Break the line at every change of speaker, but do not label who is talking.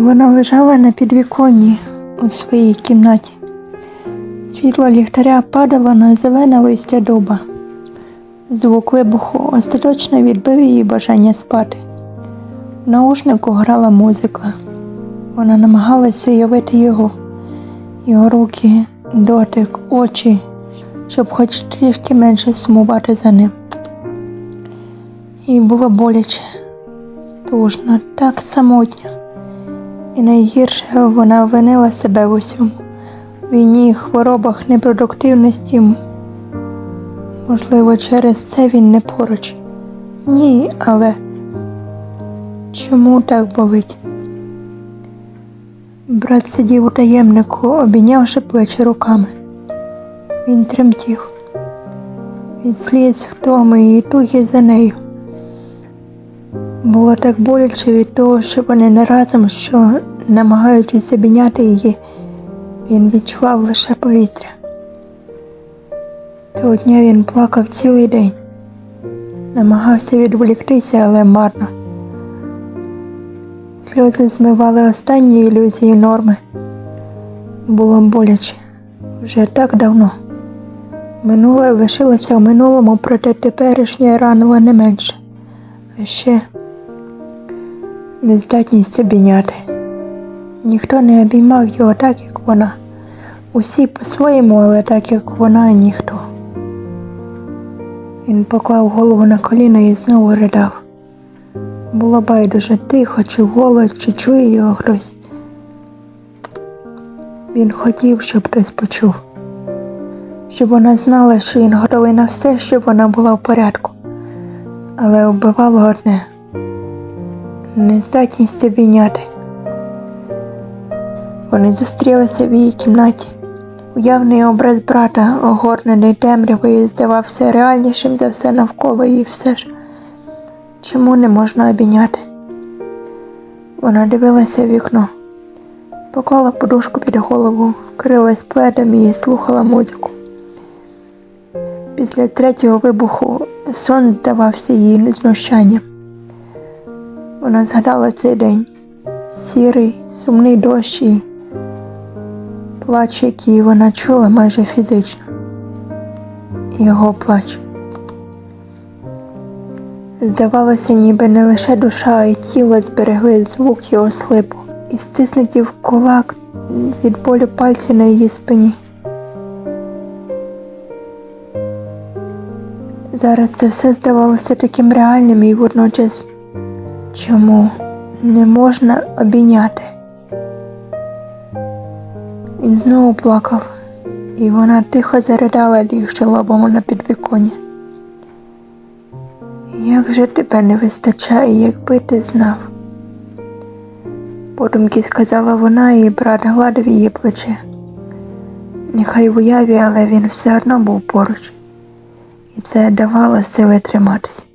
Вона лежала на підвіконні у своїй кімнаті. Світло ліхтаря падало на зелене листя дуба. Звук вибуху остаточно відбив її бажання спати. В наушнику грала музика. Вона намагалася уявити його, його руки, дотик, очі, щоб хоч трішки менше сумувати за ним. Їй було боляче, тужно, так самотньо. І найгірше вона винила себе в усьому. Війні, хворобах, непродуктивності. Можливо, через це він не поруч. Ні, але чому так болить? Брат сидів у таємнику, обійнявши плечі руками. Він тремтів від сліз втоми і туги за нею. Було так боляче від того, що вони не разом, що, намагаючись обійняти її, він відчував лише повітря. Того дня він плакав цілий день, намагався відволіктися, але марно. Сльози змивали останні ілюзії норми. Було боляче вже так давно. Минуле лишилося в минулому, проте теперішнє ранило не менше. А ще нездатність обійняти. Ніхто не обіймав його так, як вона. Усі по-своєму, але так, як вона, ніхто. Він поклав голову на коліна і знову ридав. Було байдуже тихо, чи вголос, чи чує його хтось. Він хотів, щоб хтось почув, щоб вона знала, що він готовий на все, щоб вона була в порядку. Але вбивало одне нездатність обійняти. Вони зустрілися в її кімнаті. Уявний образ брата, огорнений темрявою, здавався реальнішим за все навколо і все ж. Чому не можна обійняти? Вона дивилася в вікно, поклала подушку під голову, вкрилась пледом і слухала музику. Після третього вибуху сон здавався їй знущанням. Вона згадала цей день сірий, сумний дощ плач, який вона чула майже фізично. Його плач. Здавалося, ніби не лише душа, а й тіло зберегли звук його слипу і стиснуті в кулак від болю пальці на її спині. Зараз це все здавалося таким реальним і водночас чому не можна обійняти. Він знову плакав, і вона тихо заридала лігши лобом на підвіконня. Як же тебе не вистачає, якби ти знав? Подумки сказала вона, і брат гладив її плече. Нехай в уяві, але він все одно був поруч, і це давало сили триматись.